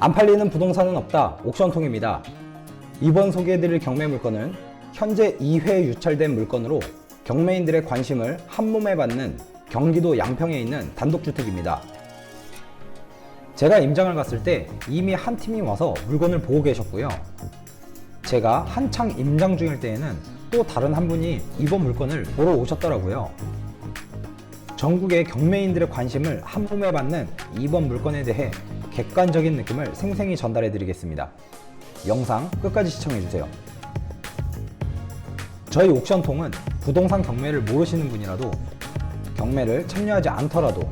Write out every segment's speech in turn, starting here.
안 팔리는 부동산은 없다. 옥션통입니다. 이번 소개해드릴 경매 물건은 현재 2회 유찰된 물건으로 경매인들의 관심을 한몸에 받는 경기도 양평에 있는 단독주택입니다. 제가 임장을 갔을 때 이미 한 팀이 와서 물건을 보고 계셨고요. 제가 한창 임장 중일 때에는 또 다른 한 분이 이번 물건을 보러 오셨더라고요. 전국의 경매인들의 관심을 한 몸에 받는 이번 물건에 대해 객관적인 느낌을 생생히 전달해 드리겠습니다. 영상 끝까지 시청해 주세요. 저희 옥션통은 부동산 경매를 모르시는 분이라도 경매를 참여하지 않더라도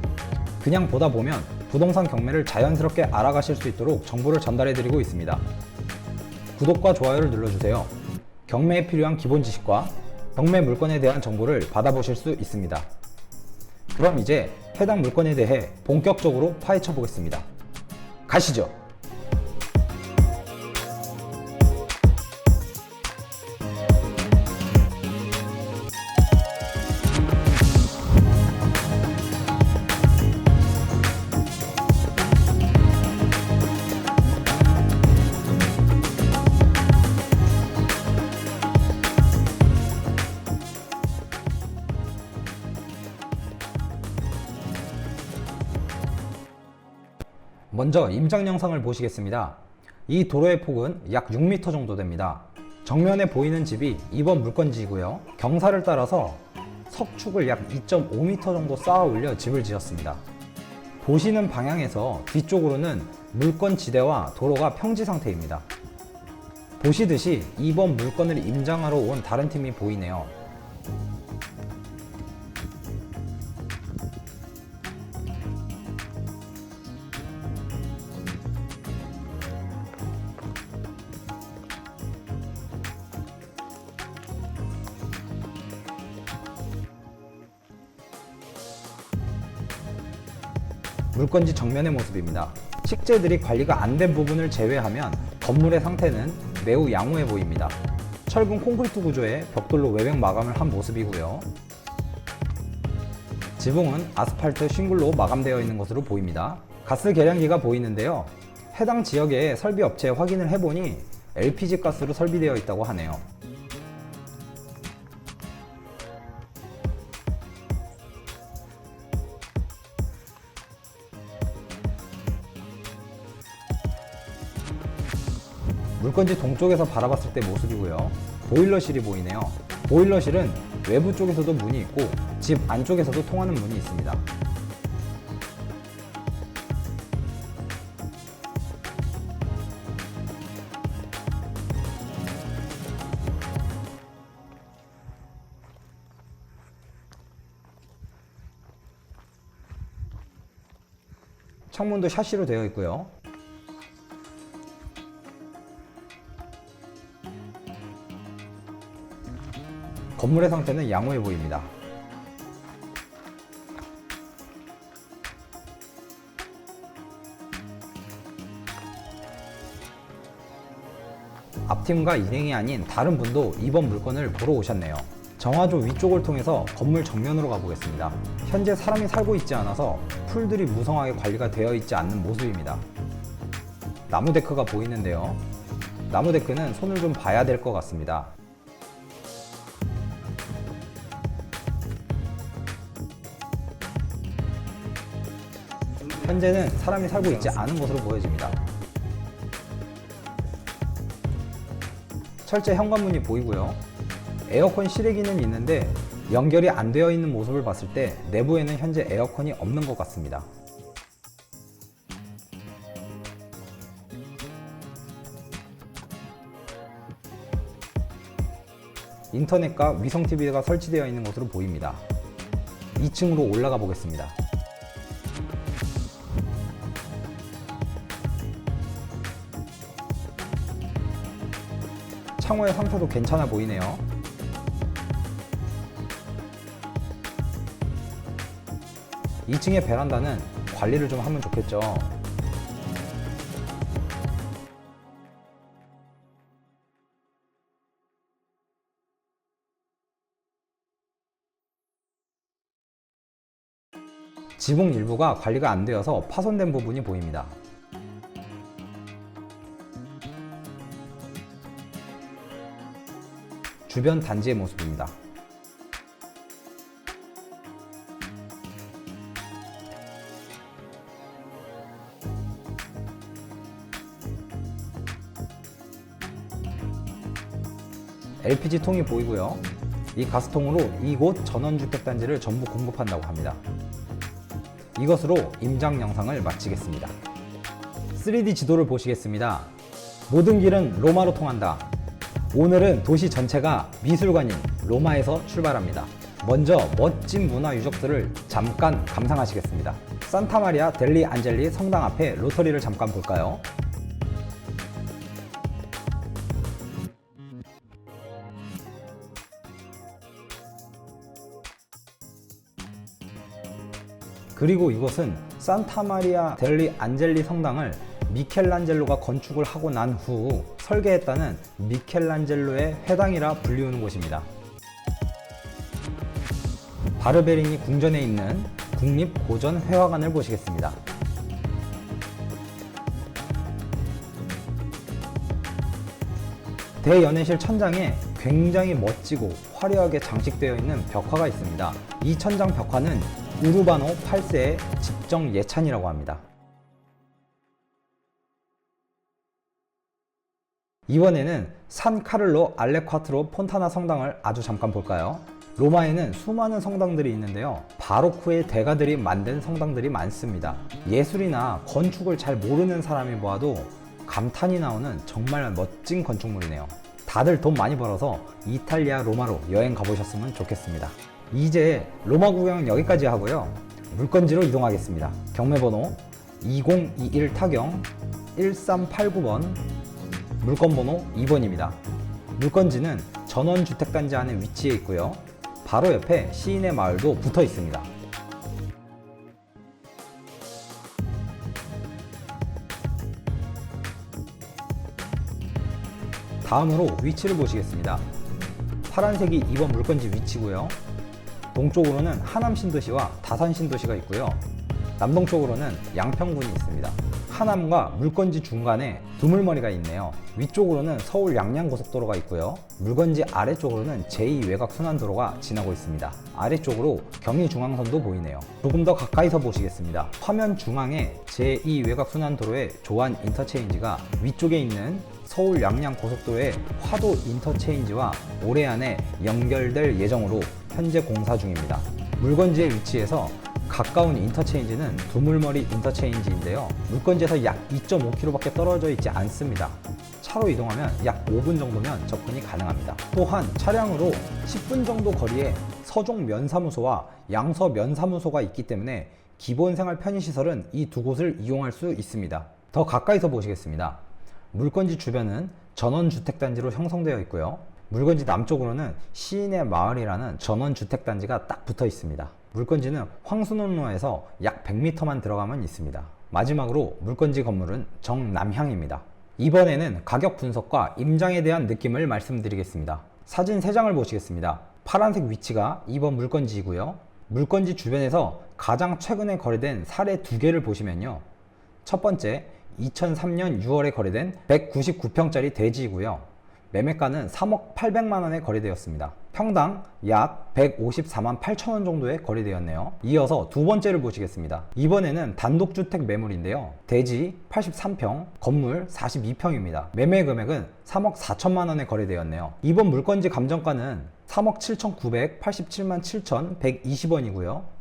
그냥 보다 보면 부동산 경매를 자연스럽게 알아가실 수 있도록 정보를 전달해 드리고 있습니다. 구독과 좋아요를 눌러주세요. 경매에 필요한 기본 지식과 경매 물건에 대한 정보를 받아보실 수 있습니다. 그럼 이제 해당 물건에 대해 본격적으로 파헤쳐 보겠습니다. 가시죠. 먼저 임장 영상을 보시겠습니다. 이 도로의 폭은 약 6m 정도 됩니다. 정면에 보이는 집이 이번 물건지이고요. 경사를 따라서 석축을 약 2.5m 정도 쌓아 올려 집을 지었습니다. 보시는 방향에서 뒤쪽으로는 물건 지대와 도로가 평지 상태입니다. 보시듯이 이번 물건을 임장하러 온 다른 팀이 보이네요. 건지 정면의 모습입니다. 식재들이 관리가 안 된 부분을 제외하면 건물의 상태는 매우 양호해 보입니다. 철근 콘크리트 구조의 벽돌로 외벽 마감을 한 모습이고요. 지붕은 아스팔트 싱글로 마감되어 있는 것으로 보입니다. 가스 계량기가 보이는데요. 해당 지역의 설비 업체에 확인을 해보니 LPG 가스로 설비되어 있다고 하네요. 물건지 동쪽에서 바라봤을 때 모습이고요. 보일러실이 보이네요. 보일러실은 외부 쪽에서도 문이 있고 집 안쪽에서도 통하는 문이 있습니다. 창문도 샤시로 되어 있고요. 건물의 상태는 양호해 보입니다. 앞팀과 일행이 아닌 다른 분도 이번 물건을 보러 오셨네요. 정화조 위쪽을 통해서 건물 정면으로 가보겠습니다. 현재 사람이 살고 있지 않아서 풀들이 무성하게 관리가 되어 있지 않는 모습입니다. 나무 데크가 보이는데요. 나무 데크는 손을 좀 봐야 될 것 같습니다. 현재는 사람이 살고 있지 않은 것으로 보여집니다. 철제 현관문이 보이고요. 에어컨 실외기는 있는데 연결이 안 되어 있는 모습을 봤을 때 내부에는 현재 에어컨이 없는 것 같습니다. 인터넷과 위성 TV가 설치되어 있는 것으로 보입니다. 2층으로 올라가 보겠습니다. 창호의 상태도 괜찮아 보이네요. 이층의 베란다는 관리를 좀 하면 좋겠죠. 지붕 일부가 관리가 안 되어서 파손된 부분이 보입니다. 주변 단지의 모습입니다. LPG 통이 보이고요. 이 가스통으로 이곳 전원 주택 단지를 전부 공급한다고 합니다. 이것으로 임장 영상을 마치겠습니다. 3D 지도를 보시겠습니다. 모든 길은 로마로 통한다. 오늘은 도시 전체가 미술관인 로마에서 출발합니다. 먼저 멋진 문화 유적들을 잠깐 감상하시겠습니다. 산타마리아 델리 안젤리 성당 앞에 로터리를 잠깐 볼까요? 그리고 이곳은 산타마리아 델리 안젤리 성당을 미켈란젤로가 건축을 하고 난 후 설계했다는 미켈란젤로의 회당이라 불리우는 곳입니다. 바르베리니 궁전에 있는 국립고전회화관을 보시겠습니다. 대연회실 천장에 굉장히 멋지고 화려하게 장식되어 있는 벽화가 있습니다. 이 천장 벽화는 우르바노 8세의 집정 예찬이라고 합니다. 이번에는 산 카를로 알레콰트로 폰타나 성당을 아주 잠깐 볼까요? 로마에는 수많은 성당들이 있는데요. 바로크의 대가들이 만든 성당들이 많습니다. 예술이나 건축을 잘 모르는 사람이 보아도 감탄이 나오는 정말 멋진 건축물이네요. 다들 돈 많이 벌어서 이탈리아 로마로 여행 가보셨으면 좋겠습니다. 이제 로마 구경은 여기까지 하고요. 물건지로 이동하겠습니다. 경매번호 2021 타경 1389번 물건 번호 2번입니다. 물건지는 전원주택단지 안에 위치해 있고요. 바로 옆에 시인의 마을도 붙어 있습니다. 다음으로 위치를 보시겠습니다. 파란색이 2번 물건지 위치고요. 동쪽으로는 하남 신도시와 다산 신도시가 있고요. 남동쪽으로는 양평군이 있습니다. 하남과 물건지 중간에 두물머리가 있네요. 위쪽으로는 서울 양양고속도로가 있고요. 물건지 아래쪽으로는 제2외곽순환도로가 지나고 있습니다. 아래쪽으로 경의중앙선도 보이네요. 조금 더 가까이서 보시겠습니다. 화면 중앙에 제2외곽순환도로의 조안 인터체인지가 위쪽에 있는 서울 양양 고속도로의 화도 인터체인지와 올해 안에 연결될 예정으로 현재 공사 중입니다. 물건지의 위치에서 가까운 인터체인지는 두물머리 인터체인지인데요. 물건지에서 약 2.5km밖에 떨어져 있지 않습니다. 차로 이동하면 약 5분 정도면 접근이 가능합니다. 또한 차량으로 10분 정도 거리에 서종 면사무소와 양서 면사무소가 있기 때문에 기본 생활 편의시설은 이 두 곳을 이용할 수 있습니다. 더 가까이서 보시겠습니다. 물건지 주변은 전원주택단지로 형성되어 있고요. 물건지 남쪽으로는 시인의 마을이라는 전원주택단지가 딱 붙어 있습니다. 물건지는 황순원로에서 약 100m만 들어가면 있습니다. 마지막으로 물건지 건물은 정남향입니다. 이번에는 가격 분석과 임장에 대한 느낌을 말씀드리겠습니다. 사진 3장을 보시겠습니다. 파란색 위치가 2번 물건지이고요. 물건지 주변에서 가장 최근에 거래된 사례 두 개를 보시면요. 첫 번째, 2003년 6월에 거래된 199평짜리 대지이고요. 매매가는 3억 800만 원에 거래되었습니다. 평당 약 154만 8천 원 정도에 거래되었네요. 이어서 두 번째를 보시겠습니다. 이번에는 단독주택 매물인데요. 대지 83평, 건물 42평입니다. 매매 금액은 3억 4천만 원에 거래되었네요. 이번 물건지 감정가는 3억 7,987만 7,120원이고요.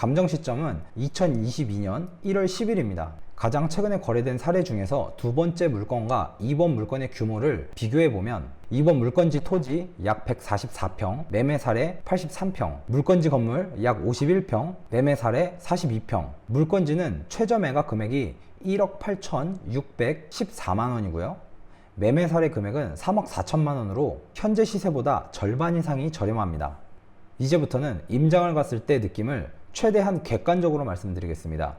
감정 시점은 2022년 1월 10일입니다. 가장 최근에 거래된 사례 중에서 두 번째 물건과 2번 물건의 규모를 비교해 보면 2번 물건지 토지 약 144평, 매매 사례 83평, 물건지 건물 약 51평, 매매 사례 42평. 물건지는 최저 매각 금액이 1억 8,614만 원이고요. 매매 사례 금액은 3억 4천만 원으로 현재 시세보다 절반 이상이 저렴합니다. 이제부터는 임장을 갔을 때 느낌을 최대한 객관적으로 말씀드리겠습니다.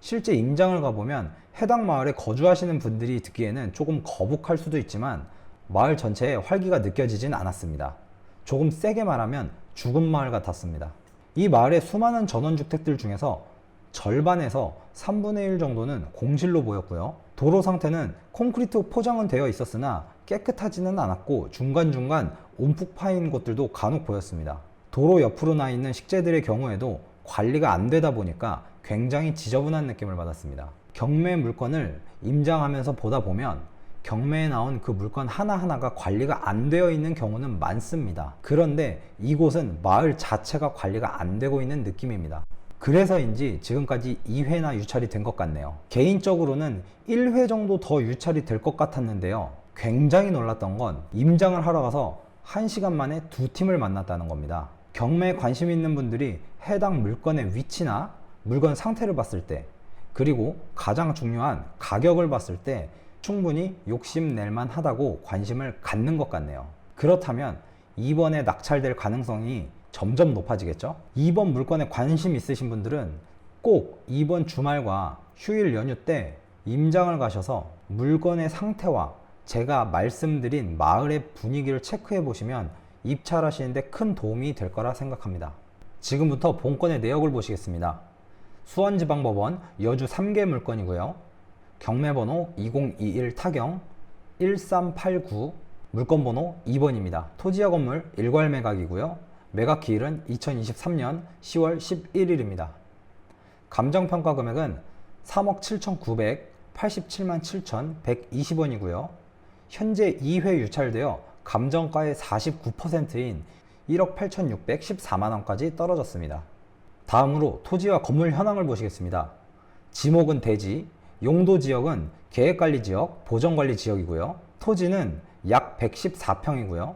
실제 임장을 가보면 해당 마을에 거주하시는 분들이 듣기에는 조금 거북할 수도 있지만 마을 전체에 활기가 느껴지진 않았습니다. 조금 세게 말하면 죽은 마을 같았습니다. 이 마을의 수많은 전원주택들 중에서 절반에서 3분의 1 정도는 공실로 보였고요. 도로 상태는 콘크리트 포장은 되어 있었으나 깨끗하지는 않았고 중간중간 움푹 파인 곳들도 간혹 보였습니다. 도로 옆으로 나 있는 식재들의 경우에도 관리가 안 되다 보니까 굉장히 지저분한 느낌을 받았습니다. 경매 물건을 임장하면서 보다 보면 경매에 나온 그 물건 하나하나가 관리가 안 되어 있는 경우는 많습니다. 그런데 이곳은 마을 자체가 관리가 안 되고 있는 느낌입니다. 그래서인지 지금까지 2회나 유찰이 된 것 같네요. 개인적으로는 1회 정도 더 유찰이 될 것 같았는데요. 굉장히 놀랐던 건 임장을 하러 가서 1시간 만에 두 팀을 만났다는 겁니다. 경매에 관심 있는 분들이 해당 물건의 위치나 물건 상태를 봤을 때 그리고 가장 중요한 가격을 봤을 때 충분히 욕심낼만 하다고 관심을 갖는 것 같네요. 그렇다면 이번에 낙찰될 가능성이 점점 높아지겠죠? 이번 물건에 관심 있으신 분들은 꼭 이번 주말과 휴일 연휴 때 임장을 가셔서 물건의 상태와 제가 말씀드린 마을의 분위기를 체크해 보시면 입찰하시는데 큰 도움이 될 거라 생각합니다. 지금부터 본건의 내역을 보시겠습니다. 수원지방법원 여주 3개 물건이고요. 경매번호 2021 타경 1389 물건번호 2번입니다. 토지와 건물 일괄 매각이고요. 매각 기일은 2023년 10월 11일입니다. 감정평가 금액은 3억 7,987만 7,120원이고요. 현재 2회 유찰되어 감정가의 49%인 1억 8,614만 원까지 떨어졌습니다. 다음으로 토지와 건물 현황을 보시겠습니다. 지목은 대지, 용도 지역은 계획관리 지역, 보전관리 지역이고요. 토지는 약 114평이고요.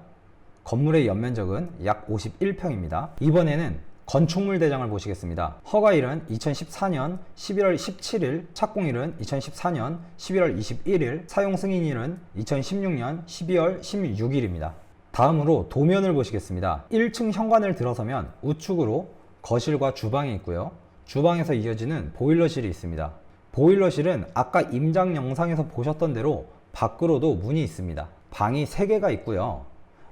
건물의 연면적은 약 51평입니다. 이번에는 건축물 대장을 보시겠습니다. 허가일은 2014년 11월 17일, 착공일은 2014년 11월 21일, 사용 승인일은 2016년 12월 16일입니다. 다음으로 도면을 보시겠습니다. 1층 현관을 들어서면 우측으로 거실과 주방이 있고요. 주방에서 이어지는 보일러실이 있습니다. 보일러실은 아까 임장 영상에서 보셨던 대로 밖으로도 문이 있습니다. 방이 3개가 있고요.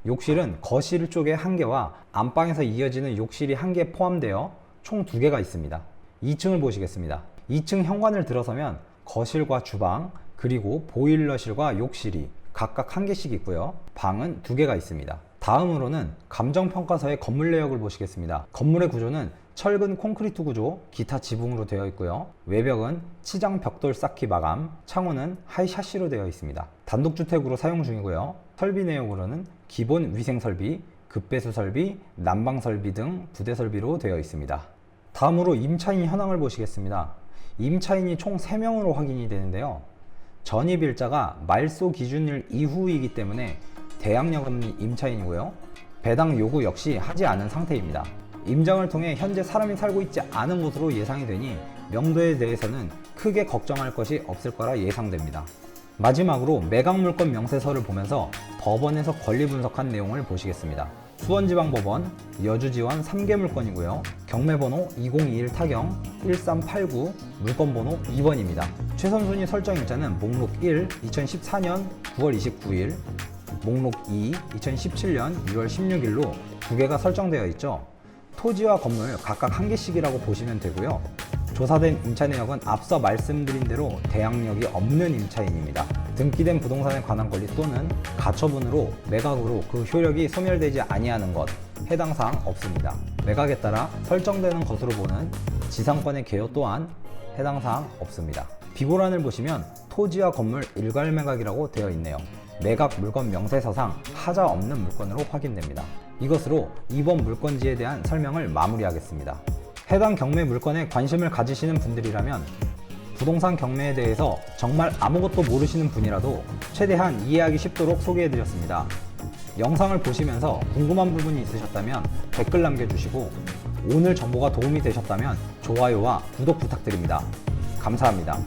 욕실은 거실 쪽에 한 개와 안방에서 이어지는 욕실이 한 개 포함되어 총 두 개가 있습니다. 2층을 보시겠습니다. 2층 현관을 들어서면 거실과 주방 그리고 보일러실과 욕실이 각각 한 개씩 있고요. 방은 두 개가 있습니다. 다음으로는 감정평가서의 건물 내역을 보시겠습니다. 건물의 구조는 철근 콘크리트 구조, 기타 지붕으로 되어 있고요. 외벽은 치장 벽돌 쌓기 마감, 창호는 하이 샤시로 되어 있습니다. 단독주택으로 사용 중이고요. 설비 내역으로는 기본 위생 설비, 급배수 설비, 난방 설비 등 부대 설비로 되어 있습니다. 다음으로 임차인 현황을 보시겠습니다. 임차인이 총 3명으로 확인이 되는데요. 전입 일자가 말소 기준일 이후이기 때문에 대항력금리 임차인이고요. 배당 요구 역시 하지 않은 상태입니다. 임장을 통해 현재 사람이 살고 있지 않은 곳으로 예상이 되니 명도에 대해서는 크게 걱정할 것이 없을 거라 예상됩니다. 마지막으로 매각 물건 명세서를 보면서 법원에서 권리 분석한 내용을 보시겠습니다. 수원지방법원 여주지원 3개 물건이고요. 경매번호 2021 타경 1389 물건번호 2번입니다. 최선순위 설정 일자는 목록 1 2014년 9월 29일 목록 2 2017년 6월 16일로 두 개가 설정되어 있죠. 토지와 건물 각각 한 개씩이라고 보시면 되고요. 조사된 임차 내역은 앞서 말씀드린 대로 대항력이 없는 임차인입니다. 등기된 부동산에 관한 권리 또는 가처분으로 매각으로 그 효력이 소멸되지 아니하는 것 해당 사항 없습니다. 매각에 따라 설정되는 것으로 보는 지상권의 개요 또한 해당 사항 없습니다. 비고란을 보시면 토지와 건물 일괄 매각이라고 되어 있네요. 매각 물건 명세서상 하자 없는 물건으로 확인됩니다. 이것으로 이번 물건지에 대한 설명을 마무리하겠습니다. 해당 경매 물건에 관심을 가지시는 분들이라면 부동산 경매에 대해서 정말 아무것도 모르시는 분이라도 최대한 이해하기 쉽도록 소개해드렸습니다. 영상을 보시면서 궁금한 부분이 있으셨다면 댓글 남겨주시고 오늘 정보가 도움이 되셨다면 좋아요와 구독 부탁드립니다. 감사합니다.